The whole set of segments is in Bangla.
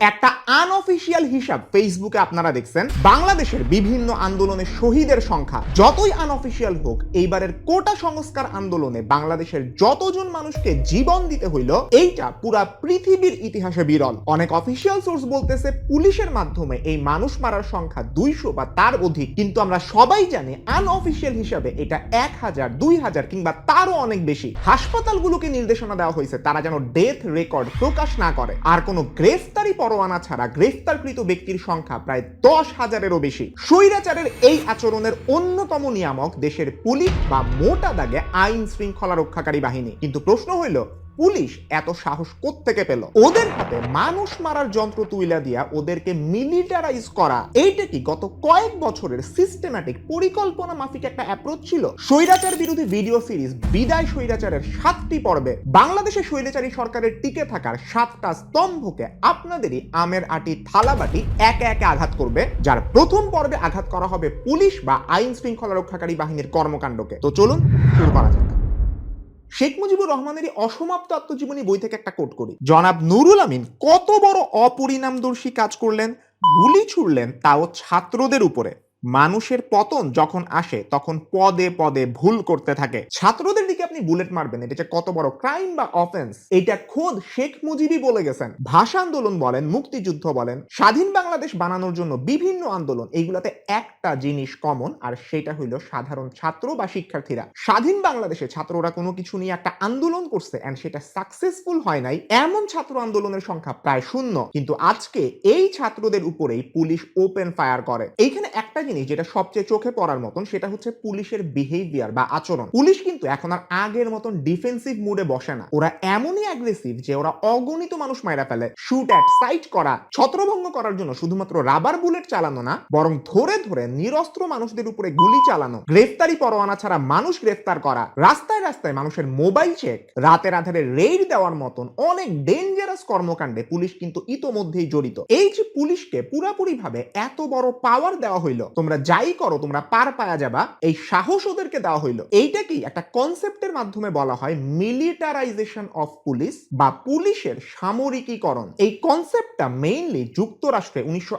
একটা আনঅফিসিয়াল হিসাব ফেসবুকে আপনারা দেখছেন, বাংলাদেশের বিভিন্ন আন্দোলনের শহীদের সংখ্যা যতই আনঅফিসিয়াল হোক, এইবারের কোটা সংস্কার আন্দোলনে বাংলাদেশের যতজন মানুষকে জীবন দিতে হইল, এইটা পুরা পৃথিবীর ইতিহাসে বিরল। অনেক অফিসিয়াল সোর্স বলতেছে, পুলিশের মাধ্যমে এই মানুষ মারার সংখ্যা দুইশো বা তার অধিক, কিন্তু আমরা সবাই জানি আনঅফিসিয়াল হিসাবে এটা এক হাজার, দুই হাজার কিংবা তারও অনেক বেশি। হাসপাতালগুলোকে নির্দেশনা দেওয়া হয়েছে, তারা যেন ডেথ রেকর্ড প্রকাশ না করে। আর কোনো গ্রেফতারি পরোয়ানা ছাড়া গ্রেফতারকৃত ব্যক্তির সংখ্যা প্রায় দশ হাজারেরও বেশি। স্বৈরাচারের এই আচরণের অন্যতম নিয়ামক দেশের পুলিশ বা মোটা দাগে আইন শৃঙ্খলা রক্ষাকারী বাহিনী। কিন্তু প্রশ্ন হইল পুলিশ এত সাহস থেকে পেল? ওদের হাতে মানুষ মারার যন্ত্র তুইলা দিয়া ওদেরকে মিলিটারাইজ করা। এইটা কি গত কয়েক বছরের সিস্টেম্যাটিক পরিকল্পনা মাফিক একটা অ্যাপ্রোচ ছিল? স্বৈরাচার বিরোধী ভিডিও সিরিজ বিদায় স্বৈরাচারের সাতটি পর্বে। বাংলাদেশে স্বৈরাচারী সরকারের টিকে থাকার সাতটা স্তম্ভকে আপনাদেরই আমের আটি, থালাবাটি একে একে আঘাত করবে, যার প্রথম পর্বে আঘাত করা হবে পুলিশ বা আইন শৃঙ্খলা রক্ষাকারী বাহিনীর কর্মকাণ্ডকে। তো চলুন, শুরু করা যাক। শেখ মুজিবুর রহমানের অসমাপ্ত আত্মজীবনী বই থেকে একটা কোট করি। জনাব নুরুল আমিন কত বড় অপরিণামদর্শী কাজ করলেন, গুলি ছুড়লেন তাও ছাত্রদের উপরে। মানুষের পতন যখন আসে, তখন পদে পদে ভুল করতে থাকে। ছাত্রদের দিকে আপনি বুলেট মারবেন, এটা যে কত বড় ক্রাইম বা অফেন্স এটা খোদ শেখ মুজিবই বলে গেছেন। ভাষা আন্দোলন বলেন, মুক্তিযুদ্ধ বলেন, স্বাধীন বাংলাদেশ বানানোর জন্য বিভিন্ন আন্দোলন, এইগুলাতে একটা জিনিস কমন আর সেটা হইল সাধারণ ছাত্র বা শিক্ষার্থীরা। স্বাধীন বাংলাদেশে ছাত্ররা কোনো কিছু নিয়ে একটা আন্দোলন করছে এন্ড সেটা সাকসেসফুল হয় নাই, এমন ছাত্র আন্দোলনের সংখ্যা প্রায় শূন্য। কিন্তু আজকে এই ছাত্রদের উপরেই পুলিশ ওপেন ফায়ার করে। এইখানে একটা জিনিস যেটা সবচেয়ে চোখে পড়ার মতন, সেটা হচ্ছে পুলিশের বিহেভিয়ার বা আচরণ। পুলিশ কিন্তু এখন আর আগের মতন ডিফেন্সিভ মুডে বসে না। ওরা এমনই অ্যাগ্রেসিভ যে ওরা অগণিত মানুষ মাইরা ফেলে শুট অ্যাট সাইট করা, ছত্রভঙ্গ করার জন্য শুধুমাত্র রাবার বুলেট চালানো না, বরং ধরে ধরে নিরস্ত্র মানুষদের উপরে গুলি চালানো, গ্রেফতারি পরোয়ানা ছাড়া মানুষ গ্রেফতার করা, রাস্তায় রাস্তায় মানুষের মোবাইল চেক রাতের আধারে রেড দেওয়ার মতন অনেক ডেঞ্জারাস কর্মকাণ্ডে পুলিশ কিন্তু ইতোমধ্যেই জড়িত। এই যে পুলিশকে পুরাপুরি ভাবে এত বড় পাওয়ার দেওয়া হইল তোমরা যাই করো, তোমরা পার পায়া যাবা, এই সাহস ওদেরকে দেওয়া হইল। এইটা কি? একটা কনসেপ্টের মাধ্যমে বলা হয় মিলিটারাইজেশন অফ পুলিশ বা পুলিশের সামরিকীকরণ। এই কনসেপ্টটা মেইনলি যুক্তরাষ্ট্রে উনিশশো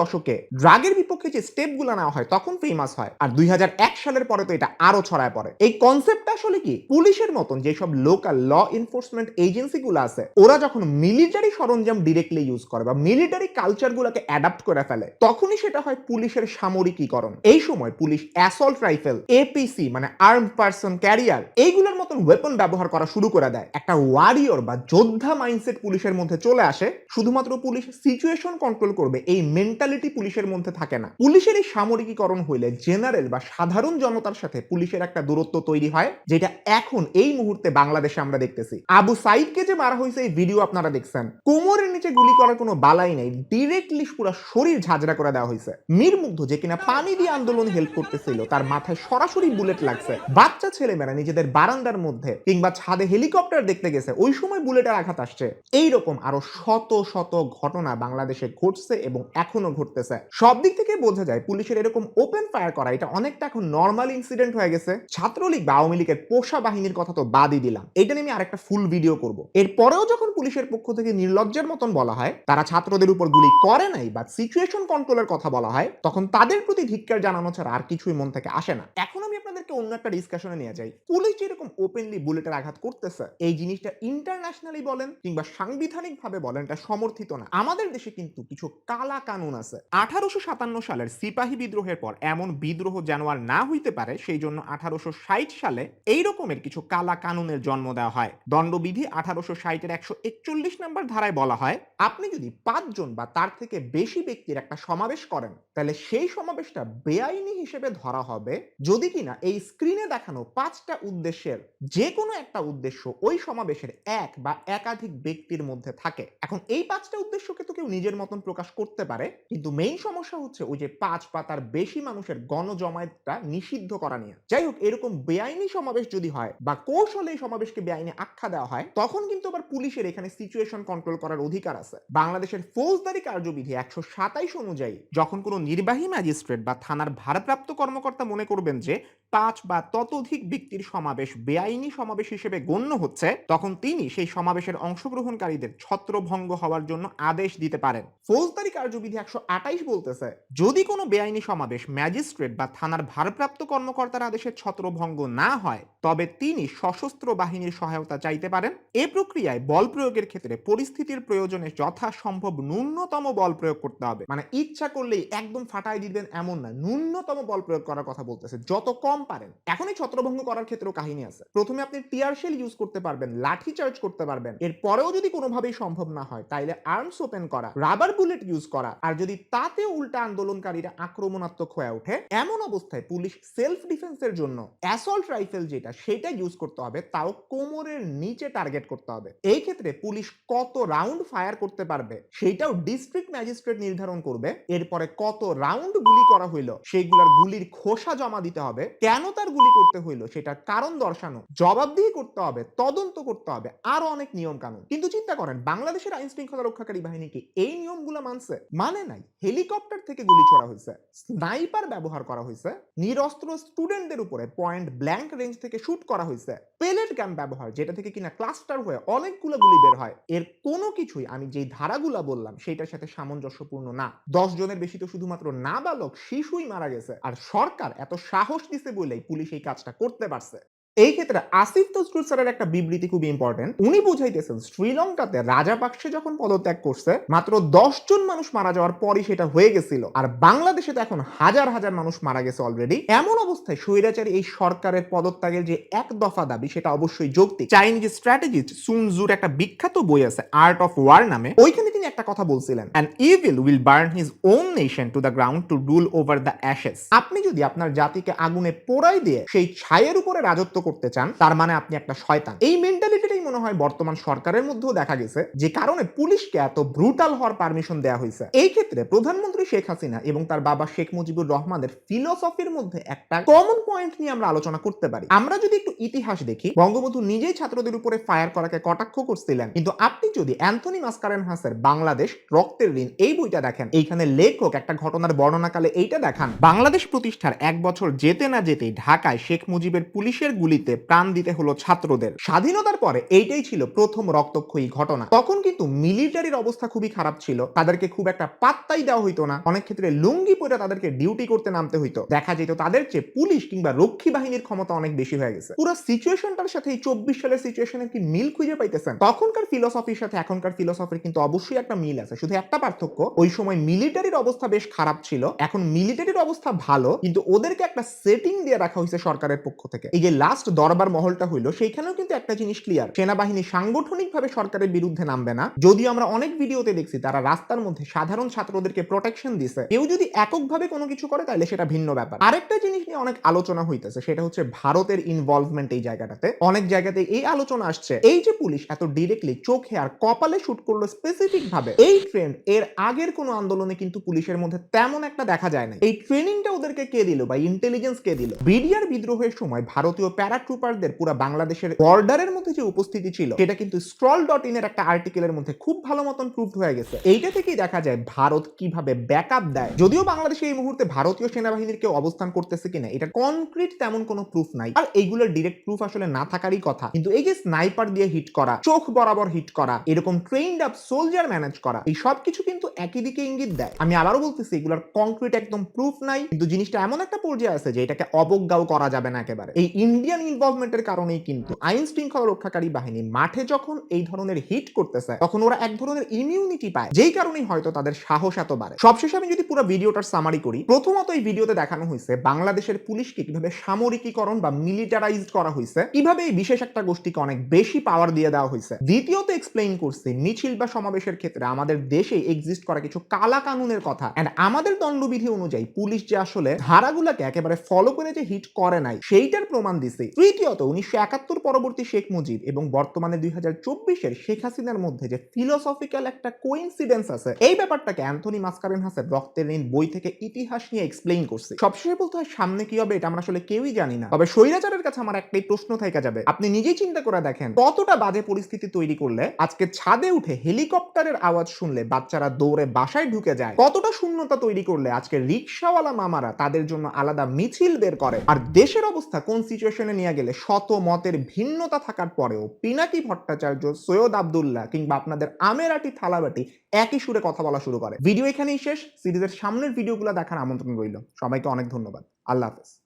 দশকে ড্রাগের বিপক্ষে যে স্টেপগুলো নেওয়া হয়, তখন ফেমাস হয়। আর দুই হাজার এক সালের পরে তো এটা আরও ছড়ায় পড়ে। এই কনসেপ্টটা আসলে কি? পুলিশের মতন যেসব লোকাল ল এনফোর্সমেন্ট এজেন্সিগুলো আছে, ওরা যখন মিলিটারি সরঞ্জাম ডিরেক্টলি ইউজ করে বা মিলিটারি কালচার কালচারগুলোকে অ্যাডাপ্ট করে ফেলে, তখনই সেটা হয় পুলিশের সামরিকীকরণ এই সময় পুলিশ অ্যাসল্ট রাইফেল এপিসি মানে আর্ম পার্সন ক্যারিয়ার এইগুলোর মতন ওয়েপন ব্যবহার করা শুরু করে দেয়। একটা ওয়ারিয়র বা যোদ্ধা মাইন্ডসেট পুলিশের মধ্যে চলে আসে, শুধুমাত্র পুলিশ সিচুয়েশন কন্ট্রোল করবে, এই মেন্টালিটি পুলিশের মধ্যে থাকে না। পুলিশের এই সামরিকীকরণ হইলে জেনারেল বা সাধারণ জনতার সাথে পুলিশের একটা দূরত্ব তৈরি হয়, যেটা এখন এই মুহূর্তে বাংলাদেশে আমরা দেখতেছি। আবু সাইদকে যে মারা হয়েছে এই ভিডিও আপনারা দেখছেন। কোমরের নিচে গুলি করার কোনো বালাই নেই ডিরেক্টলি পুরো শরীর ঝাঁঝরা করে দেওয়া হয়েছে। মীর মুগ্ধ যে কিনা পানি দিয়ে আন্দোলন হেল্প করতেছিল, তার মাথায় সরাসরি বুলেট লাগছে। বাচ্চা ছেলেমেয়েরা নিজেদের বারান্দার মধ্যে কিংবা ছাদে হেলিকপ্টার দেখতে গেছে, ওই সময় বুলেটের আঘাত আসছে। এই রকম আরও শত শত ঘটনা বাংলাদেশে ঘটছে এবং এখনও ঘটতেছে। সব দিক থেকে বোঝা যায় পুলিশের এরকম ওপেন ফায়ার করা, এটা অনেকটা এখন নর্মাল ইনসিডেন্ট হয়ে গেছে। ছাত্রলীগ বা আওয়ামী লীগের পোষা বাহিনীর কথা তো বাদই দিলাম। এটা নিয়ে আমি আরেকটা ফুল ভিডিও করব। এরপরেও যখন পুলিশের পক্ষ থেকে নির্লজ্জের মতন বলা হয়, তারা ছাত্রদের উপর গুলি করে নাই বা সিচুয়েশন কন্ট্রোলের কথা বলা হয়, তখন তাদের প্রতি ধিক্কার জানানো ছাড়া আর কিছুই মন থেকে আসে না। এখন আমি আপনাদেরকে অন্য একটা ডিসকাশনে নিয়ে যাই। পুলিশ যেরকম ওপেনলি বুলেটের আঘাত করতেছে, এই জিনিসটা ইন্টারন্যাশনালি বলেন কিংবা সাংবিধানিক ভাবে বলেন, এটা সমর্থিত না। আমাদের দেশে কিন্তু কিছু কালা কানুন আছে। আঠারোশো সাতান্ন সালের সিপাহী বিদ্রোহের পর এমন বিদ্রোহ যেন আর না হইতে পারে, সেই জন্য আঠারোশো ষাট সালে এই রকমের কিছু কালা কানুনের জন্ম দেওয়া হয়। দণ্ডবিধি আঠারোশো ষাটের একশো একচল্লিশ নম্বর ধারায় বলা হয়, আপনি যদি পাঁচজন বা তার থেকে বেশি ব্যক্তির একটা সমাবেশ করেন, তাহলে সেই সমাবেশটা বেআইনি হিসেবে ধরা হবে। যদি কিনা এই স্ক্রিনে দেখানো পাঁচটা উদ্দেশ্যের যে কোনো একটা উদ্দেশ্য ওই সমাবেশের এক বা একাধিক ব্যক্তির মধ্যে থাকে। এখন এই পাঁচটা উদ্দেশ্যকে তো কেউ নিজের মতন প্রকাশ করতে পারে, কিন্তু মেইন সমস্যা হচ্ছে ওই যে পাঁচ বা তার বেশি মানুষের গণজমায়েতটা নিষিদ্ধ করা নিয়ে। যাই হোক, এরকম বেআইনি সমাবেশ যদি হয় বা কৌশলে এই সমাবেশকে বেআইনি আখ্যা দেওয়া হয়, তখন কিন্তু আবার পুলিশের এখানে সিচুয়েশন কন্ট্রোল করার অধিকার আছে। বাংলাদেশের ফৌজদারি কার্যবিধি একশো সাতাইশ অনুযায়ী যখন কোনো নির্বাহী ম্যাজিস্ট্রেট বা থানার ভারপ্রাপ্ত কর্মকর্তা মনে করবেন যে পাঁচ বা ততোধিক ব্যক্তির সমাবেশ, বেআইনি সমাবেশ হিসেবে গণ্য হচ্ছে, তখন তিনি সেই সমাবেশের অংশগ্রহণকারীদের ছত্রভঙ্গ হওয়ার জন্য আদেশ দিতে পারেন। ফৌজদারি কার্যবিধি একশো আটাইশ বলতেছে, যদি কোনো বেআইনি সমাবেশ ম্যাজিস্ট্রেট বা থানার ভারপ্রাপ্ত কর্মকর্তার আদেশে ছত্রভঙ্গ না হয়, তবে তিনি সশস্ত্র বাহিনীর সহায়তা চাইতে পারেন। এ প্রক্রিয়ায় বল প্রয়োগের ক্ষেত্রে পরিস্থিতির প্রয়োজনে যথাসম্ভব ন্যূনতম বল প্রয়োগ করতে হবে। মানে ইচ্ছা করলেই একদম ফাটাই দিবেন এমন না, ন্যূনতম বল প্রয়োগ করার কথা বলতেছে। যত কম পারেন। এখন এই ছত্রভঙ্গ করার ক্ষেত্রেও কাহিনী আছে। প্রথমে আপনি টিয়ার শেল ইউজ করতে পারবেন, লাঠি চার্জ করতে পারবেন। এরপরেও যদি কোনোভাবেই সম্ভব না হয়, তাইলে আর্মস ওপেন করা রাবার বুলেট ইউজ করা, আর যদি তাতে উল্টা আন্দোলনকারীরা আক্রমণাত্মক হয়ে ওঠে, এমন অবস্থায় পুলিশ সেলফ ডিফেন্সের জন্য অ্যাসল্ট রাইফেল যেটা, সেটা ইউজ করতে হবে, তাও কোমরের নিচে টার্গেট করতে হবে। এই ক্ষেত্রে পুলিশ কত রাউন্ড ফায়ার করতে পারবে সেটাও ডিস্ট্রিক্ট ম্যাজিস্ট্রেট নির্ধারণ করবে। এরপরে কত রাউন্ড গুলি করা হইল, সেইগুলার গুলির খোসা জমা দিতে হবে। কেন তার গুলি করতে হইল, সেটার কারণ দর্শানো, জবাবদিহি করতে হবে, তদন্ত করতে হবে, আরও অনেক নিয়ম কানুন কিন্তু চিন্তা করেন, বাংলাদেশের আইন শৃঙ্খলা রক্ষাকারী বাহিনী কি এই নিয়মগুলো মানছে? মানে নাই। হেলিকপ্টার থেকে গুলি ছোড়া হয়েছে, স্নাইপার ব্যবহার করা হয়েছে, নিরস্ত্র স্টুডেন্টদের উপরে পয়েন্ট ব্ল্যাঙ্ক রেঞ্জ থেকে শুট করা হয়েছে, পেলেট ক্যাম্প ব্যবহার, যেটা থেকে কিনা ক্লাস্টার হয়ে অনেকগুলো গুলি বের হয়। এর কোনো কিছুই, আমি যেই ধারাগুলা বললাম, সেটার সাথে সামঞ্জস্যপূর্ণ না। দশ জনের বেশি তো শুধুমাত্র নাবালক শিশুই মারা গেছে। আর সরকার এত সাহস দিছে বলেই পুলিশ এই কাজটা করতে পারছে। এই ক্ষেত্রে আসিফ তসরুল স্যারের একটা বিবৃতি খুবই ইম্পর্টেন্ট উনি বুঝাইতেছেন, শ্রীলঙ্কাতে রাজাপাকসে যখন পদত্যাগ করছে, মাত্র দশ জন মানুষ মারা যাওয়ার পরই সেটা হয়ে গেছিল। আর বাংলাদেশে তো এখন হাজার হাজার মানুষ মারা গেছে অলরেডি এমন অবস্থায় স্বৈরাচারী এই সরকারের পদত্যাগের যে এক দফা দাবি, সেটা অবশ্যই যৌক্তিক। চাইনিজ স্ট্র্যাটেজিস্ট সুনজুর একটা বিখ্যাত বই আছে আর্ট অফ ওয়ার নামে। ওইখানে তিনি একটা কথা বলছিলেন। And evil will burn his own nation to the ground to rule over the ashes আপনি যদি আপনার জাতিকে আগুনে পোড়াই দিয়ে সেই ছায়ের উপরে রাজত্ব করতে চান, তার মানে আপনি একটা শয়তান। এই মেন্টালিটিটাই মনে হয় বর্তমান সরকারের মধ্যেও দেখা গেছে, যে কারণে পুলিশকে এত ব্রুটাল হওয়ার পারমিশন দেওয়া হয়েছে। এই ক্ষেত্রে প্রধানমন্ত্রী শেখ হাসিনা এবং তার বাবা শেখ মুজিবুর রহমানের ফিলোসফির মধ্যে একটা কমন পয়েন্ট নিয়ে আমরা আলোচনা করতে পারি। আমরা যদি একটু ইতিহাস দেখি, বঙ্গবন্ধু নিজেই ছাত্রদের উপরে ফায়ার করাকে কটাক্ষ করছিলেন। কিন্তু আপনি যদি অ্যান্থনি মাস্কারেন হাসের বাংলাদেশ রক্তের ঋণ। এই বইটা দেখেন এইখানে লেখক একটা ঘটনার বর্ণনাকালে এইটা দেখান। বাংলাদেশ প্রতিষ্ঠার এক বছর যেতে না যেতেই ঢাকায় শেখ মুজিবের পুলিশের গুলিতে প্রাণ দিতে হলো ছাত্রদের। স্বাধীনতার পরে এইটাই ছিল প্রথম রক্তক্ষয়ী ঘটনা। তখন কিন্তু মিলিটারির অবস্থা খুবই খারাপ ছিল। তাদেরকে খুব একটা পাত্তাই দেওয়া হইতো না। অনেক ক্ষেত্রে লুঙ্গি পরে তাদেরকে ডিউটি করতে নামতে হইতো। দেখা যেত তাদের চেয়ে পুলিশ কিংবা রক্ষী বাহিনীর ক্ষমতা অনেক বেশি হয়ে গেছে। পুরো সিচুয়েশনটার সাথে এই চব্বিশ সালের সিচুয়েশনের কি মিল খুঁজে পাইতেছেন? তখনকার ফিলোসফির সাথে এখনকার ফিলোসফির কিন্তু অবশ্যই একটা মিল আছে। শুধু একটা পার্থক্য, ওই সময় মিলিটারির অবস্থা বেশ খারাপ ছিল। এখন মিলিটারির অবস্থা ভালো, কিন্তু ওদেরকে একটা সেটিং দিয়ে রাখা হয়েছে সরকারের পক্ষ থেকে। এই যে লাস্ট দরবার মহলটা হইল, সেইখানেও কিন্তু একটা জিনিস ক্লিয়ার সেনাবাহিনী সাংগঠনিকভাবে সরকারের বিরুদ্ধে নামবে না। যদিও আমরা অনেক ভিডিওতে দেখছি, তারা রাস্তার মধ্যে সাধারণ ছাত্রদেরকে প্রোটেকশন দিছে। কেউ যদি এককভাবে কোনো কিছু করে, তাহলে সেটা ভিন্ন ব্যাপার। আরেকটা জিনিস নিয়ে অনেক আলোচনা হইতেছে, সেটা হচ্ছে ভারতের ইনভলভমেন্ট এই জায়গাটাতে। অনেক জায়গাতে এই আলোচনা আসছে। এই যে পুলিশ এত ডিরেক্টলি চোখে আর কপালে শুট করল স্পেসিফিক ভাবে এই ট্রেন্ড এর আগের কোনো আন্দোলনে কিন্তু পুলিশের মধ্যে তেমন একটা দেখা যায় না এই ট্রেনিংটা ওদেরকে কে দিল বা ইন্টেলিজেন্স কে দিল? বিডিআর বিদ্রোহের সময় ভারতীয় প্যারাট্রুপারদের পুরো বাংলাদেশের বর্ডারের মধ্যে যে উপস্থিতি ছিল, সেটা কিন্তু স্ক্রল ডট ইন এর একটা আর্টিকেলের মধ্যে খুব ভালো মতন প্রুভ হয়ে গেছে। এইটা থেকেই দেখা যায় ভারত কীভাবে ব্যাকআপ দেয়। যদিও বাংলাদেশে এই মুহূর্তে ভারতীয় সেনাবাহিনীর কেউ অবস্থান করতেছে কিনা, এটা কনক্রিট তেমন কোনো প্রুফ নাই। আর এইগুলোর ডিরেক্ট প্রুফ আসলে না থাকারই কথা। কিন্তু এই যে স্নাইপার দিয়ে হিট করা, চোখ বরাবর হিট করা, এরকম ট্রেইনড আপ সোলজার ম্যানেজ করা। এই সব কিছু কিন্তু একই দিকে ইঙ্গিত দেয়। আমি আবারও বলতেছি, এগুলোর কংক্রিট একদম প্রুফ নাই। কিন্তু জিনিসটা এমন একটা পর্যায়ে আছে যে এটাকে অবজ্ঞাও করা যাবে না একেবারে। এই ইন্ডিয়ান ইনভলভমেন্টের কারণেই কিন্তু আইন শৃঙ্খলা রক্ষাকারী বাহিনী মাঠে যখন এই ধরনের হিট করতেছে, তখন ওরা এক ধরনের ইমিউনিটি পায়। যেই কারণেই হয়তো তাদের সাহস এত বাড়ে। সবশেষে আমি যদি পুরো ভিডিওটার সামারি করি, প্রথমত এই ভিডিওতে দেখানো হয়েছে বাংলাদেশের পুলিশকে কীভাবে সামরিকীকরণ বা মিলিটারাইজড করা হয়েছে। কীভাবে এই বিশেষ একটা গোষ্ঠীকে অনেক বেশি পাওয়ার দিয়ে দেওয়া হয়েছে। দ্বিতীয়ত এক্সপ্লেইন করছে, মিছিল বা সমাবেশের আমাদের দেশে এক্সিস্ট করা কিছু কালা কানুনের কথা। এন্ড আমাদের দণ্ডবিধি অনুযায়ী পুলিশ যে আসলে ধারাগুলোকে একেবারে ফলো করে যে হিট করে নাই, সেইটার প্রমাণ দিছে। তৃতীয়ত, উনিশশো একাত্তর পরবর্তী শেখ মুজিব এবং বর্তমানে দুই হাজার চব্বিশের শেখ হাসিনার মধ্যে যে ফিলোসফিক্যাল একটা কোইন্সিডেন্স আছে, এই ব্যাপারটাকে অ্যান্থনি মাস্কারেন হাসের রক্তের ঋণ বই থেকে ইতিহাস নিয়ে এক্সপ্লেইন করছে। সবশেষে বলতে হয়, সামনে কি হবে এটা আমরা আসলে কেউই জানি না। তবে স্বৈরাচারের কাছে আমার একটাই প্রশ্ন থেকে যাবে। আপনি নিজেই চিন্তা করে দেখেন, কতটা বাজে পরিস্থিতি তৈরি করলে আজকে ছাদে উঠে হেলিকপ্টারের আওয়াজ শুনলে বাচ্চারা দৌড়ে বাসায় ঢুকে যায়। কতটা শূন্যতা তৈরি করলে আজকে রিক্সাওয়ালা মামারা তাদের জন্য আলাদা মিছিল বের করে? আর দেশের অবস্থা কোন সিচুয়েশনে নিয়ে গেলে শত মতের ভিন্নতা থাকার পরেও পিনাকি ভট্টাচার্য, সৈয়দ আবদুল্লাহ কিংবা আপনাদের আমেরাটি থালাবাটি একই সুরে কথা বলা শুরু করে। ভিডিও এখানেই শেষ। সিরিজের সামনের ভিডিওগুলো দেখার আমন্ত্রণ রইল। সবাইকে অনেক ধন্যবাদ। আল্লাহ হাফেজ।